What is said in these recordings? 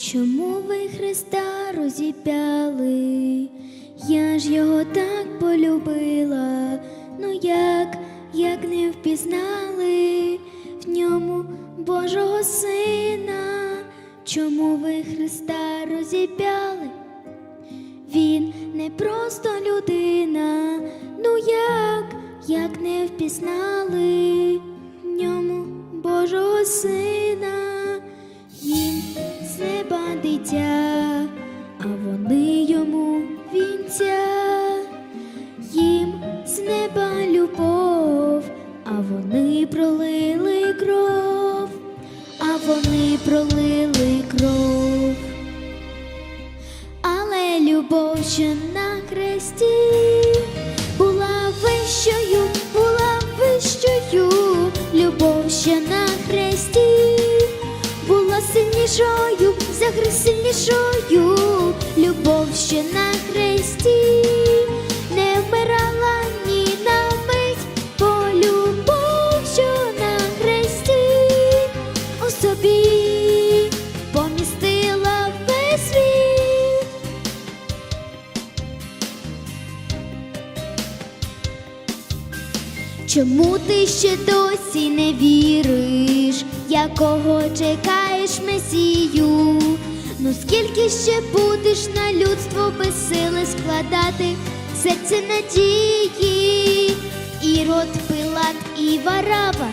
Чому ви Христа розіп'яли? Я ж його так полюбила, ну як, як не впізнали в ньому Божого Сина? Чому ви Христа розіп'яли? Він не просто людина, ну як, як не впізнали в ньому Божого Сина, пролили кров. Але любов, що на хресті була вищою, була вищою, любов, що на хресті була сильнішою, за Христ сильнішою, любов, що на хресті не вмирала Чому ти ще досі не віриш, якого чекаєш месію? Ну скільки ще будеш на людство без сили складати? Серце надії, Ірод, Пилат і Вараба,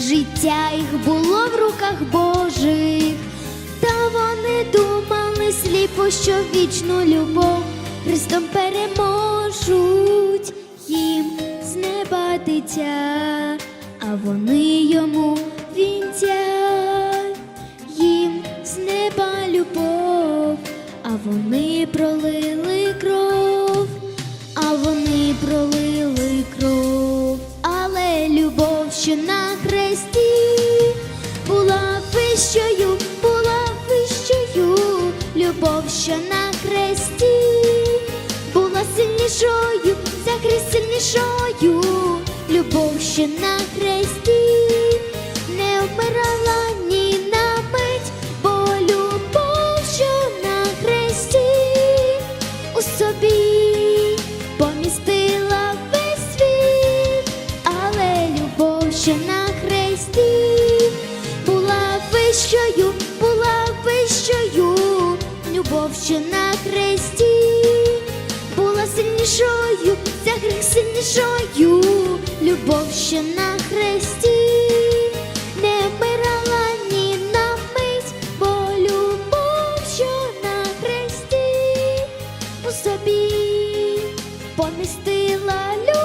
життя їх було в руках Божих, та вони думали сліпо, що вічну любов Христом переможуть їм неба дитя, а вони йому вінцять, їм з неба любов, а вони пролили кров, а вони пролили кров, але любов, що на хресті була вищою, була вищою, любов, що на хресті була сильнішою, сильнішою, любов, що на хресті. Не вмирала ні на мить, бо любов, що на хресті. У собі помістила весь світ, але любов, що на хресті. Була вищою, була вищою, любов, що на хресті. Була сильнішою, Грех синішою любов ще на хресті, не вмирала ні на мить, бо любов, що на хресті у собі помістила любов.